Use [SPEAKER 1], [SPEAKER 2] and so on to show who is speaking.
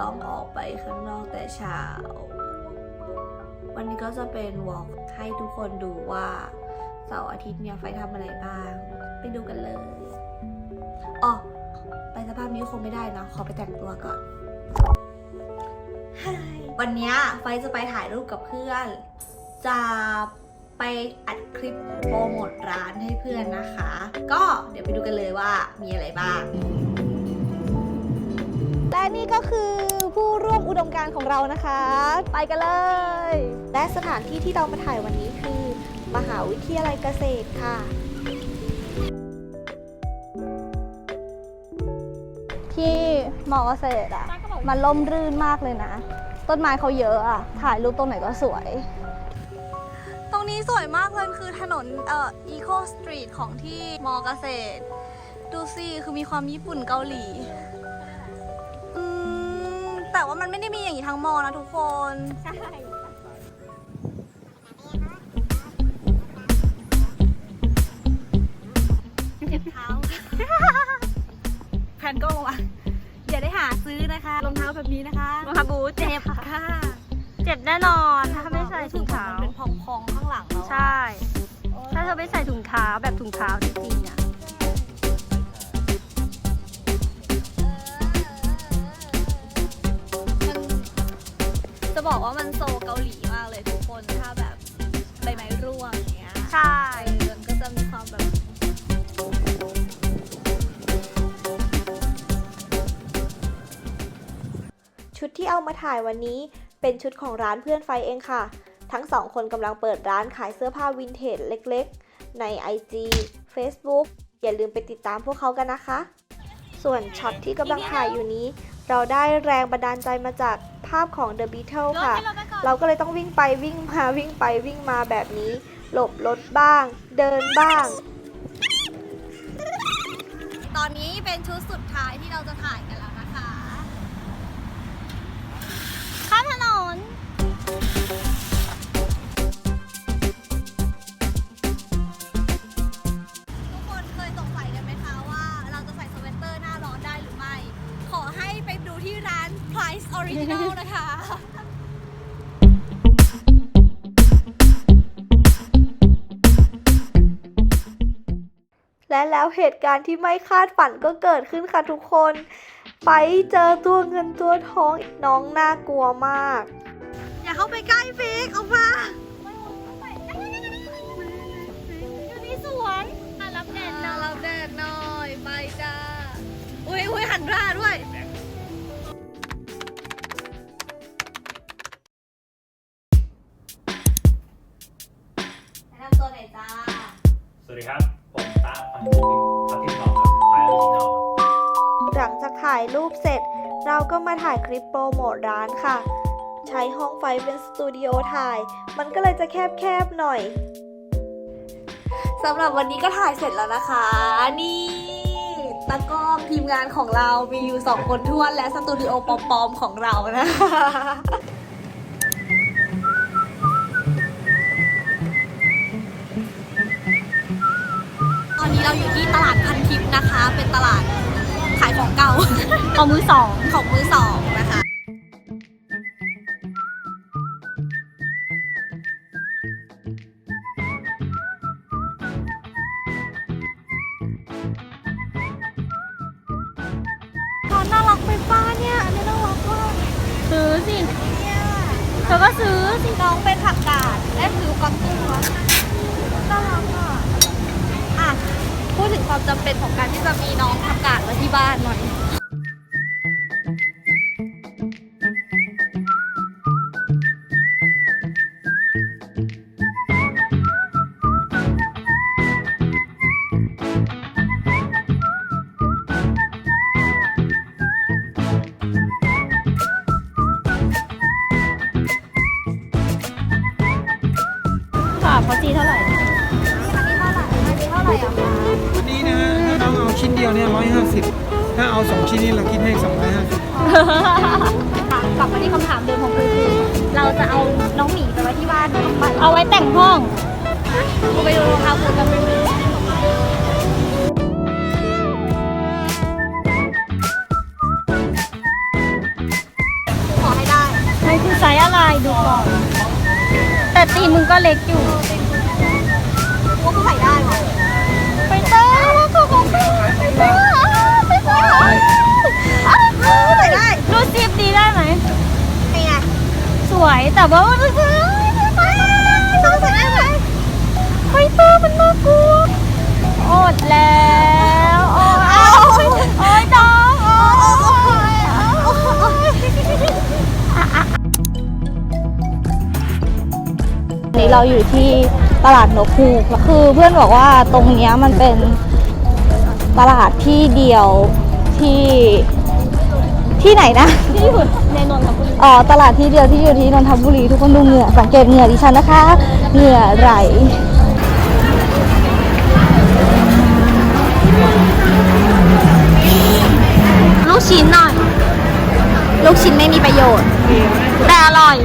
[SPEAKER 1] ต้องออกไปข้างนอกแต่เช้า วันนี้ก็จะเป็นวอล์กให้ทุกคนดูว่าเสาร์อาทิตย์เนี่ยไฟทำอะไรบ้าง ไปดูกันเลยอ๋อไปสภาพนี้คงไม่ได้นะขอไปแต่งตัวก่อนวันนี้ไฟจะไปถ่ายรูปกับเพื่อน จะไปอัดคลิปโปรโมทร้านให้เพื่อนนะคะ ก็เดี๋ยวไปดูกันเลยว่ามีอะไรบ้าง
[SPEAKER 2] และนี่ก็คือผู้ร่วมอุดมการณ์ของเรานะคะ ไปกันเลย และสถานที่ที่เรามาถ่ายวันนี้คือ มหาวิทยาลัยเกษตรค่ะ ที่มอเกษตรอะมันล่มรื่นมากเลยนะ ต้นไม้เขาเยอะอะถ่ายรูปตรงไหนก็สวย ตรงนี้สวยมากเลยคือถนนเอ่ออีโคสตรีทของที่มอเกษตร ดูสิ คือมีความญี่ปุ่นเกาหลี แต่ว่ามันไม่ได้มีอย่างนี้ทั้งมอนะทุกคน ใช่เจ็บเท้าแพนก็ระวังอย่าได้หาซื้อนะคะรองเท้าแบบนี้นะคะ
[SPEAKER 3] รองเท้าบูทเจ็บ
[SPEAKER 2] ค่ะ
[SPEAKER 3] เจ็บแน่นอนถ้าไม่ใส่ถุงเท้า
[SPEAKER 2] มันเป็นพองๆข้างหลังเราอะ
[SPEAKER 3] ใช่ ถ้าเธอไม่ใส่ถุงเท้าแบบถุงเท้าจริงๆอะ
[SPEAKER 2] บอกว่ามันโซเกาหลีมากเลยทุกคนถ้าแบบใบไม้ร่วงอย่างเงี้ย
[SPEAKER 3] ใช่
[SPEAKER 2] เออมันก็จะมีความแบบชุดที่เอามาถ่ายวันนี้เป็นชุดของร้านเพื่อนไฟเองค่ะ ทั้งสองคนกำลังเปิดร้านขายเสื้อผ้าวินเทจเล็กๆ ใน IG Facebook อย่าลืมไปติดตามพวกเขากันนะคะ ส่วนช็อตที่กำลังถ่ายอยู่นี้ เราได้แรงบันดาลใจมาจาก ภาพของ The Beatles ค่ะ เราก็เลยต้องวิ่งไปวิ่งมาวิ่งไปวิ่งมาแบบนี้ หลบรถบ้าง เดินบ้าง ตอนนี้เป็นชุดสุดท้ายที่เราจะถ่ายกันแล้วนะคะ
[SPEAKER 3] ข้ามถนน
[SPEAKER 2] Original นะคะและแล้วเหตุการณ์ที่ไม่คาดฝันก็เกิดขึ้นค่ะทุกคน ไปเจอตัวเงินตัวทองอีกน้องน่ากลัวมาก อย่าเข้าไปใกล้ฟิกออกมา
[SPEAKER 3] นะนำ
[SPEAKER 2] ตัวหน่อยจ้า
[SPEAKER 4] สวัสดีครับ ผมตาพันธุ์พักที่ทองครับพายออริจินอล
[SPEAKER 2] หลังจากถ่ายรูปเสร็จ เราก็มาถ่ายคลิปโปรโมทร้านค่ะ ใช้ห้องไฟเป็นสตูดิโอถ่าย มันก็เลยจะแคบๆหน่อยสำหรับวันนี้ก็ถ่ายเสร็จแล้วนะคะ นี่ตากล้องทีมงานของเรามีอยู่สองคนท้วนและสตูดิโอปลอมๆของเรานะคะ ตลาดขายของเก่า
[SPEAKER 3] เอามือสอง
[SPEAKER 2] ของมือสองนะคะตอนน่ารักไปป้าเนี่ย อันนี้น่ารักมาก
[SPEAKER 3] ซื้อสิ
[SPEAKER 2] เนี่ย
[SPEAKER 3] เธอก็ซื้อสิ
[SPEAKER 2] น้องเป็นผักกาดและผิวกอนตุ้งวะน่ารักอะอะ พูดถึงความจำเป็นของการที่จะมีน้องผักกาศมาที่บ้านหน่อย
[SPEAKER 5] ยวเนี่ยร้อยห้าสิบถ้าเอาสองชิ้นนี้เราคิดให้สองร้อยห้าสิบ
[SPEAKER 2] กลับมาที่คำถามเดิมของคือคือเราจะเอาน้องหมีไปไว้ที่บ้านทำไม
[SPEAKER 3] เอาไว้แต่งห้อง
[SPEAKER 2] กูไปดูรองเท้าคุณกันไปเลย
[SPEAKER 3] ดูก่อนแต่ตีนมึงก็เล็กอยู่ แต่ว่าไม่ใช่
[SPEAKER 6] ต้องใส่ได้ไม่
[SPEAKER 3] ไปมันน่ากลัวอดแล้วโอ้ยโอ้ยน้องโอ้ย
[SPEAKER 2] นี้เราอยู่ที่ตลาดนกฮูกคือเพื่อนบอกว่าตรงนี้มันเป็นตลาดที่เดียวที่ ที่ไหนนะ
[SPEAKER 3] ที่อยู่ในนนทบุรี
[SPEAKER 2] อ๋อ ตลาดที่เดียวที่อยู่ที่นนทบุรีทุกคนดูเหงื่อ สังเกตเหงื่อดิฉันนะคะ เหงื่อไหล
[SPEAKER 3] ลูกชิ้นหน่อย
[SPEAKER 2] ลูกชิ้นไม่มีประโยชน์
[SPEAKER 3] แต่อร่อย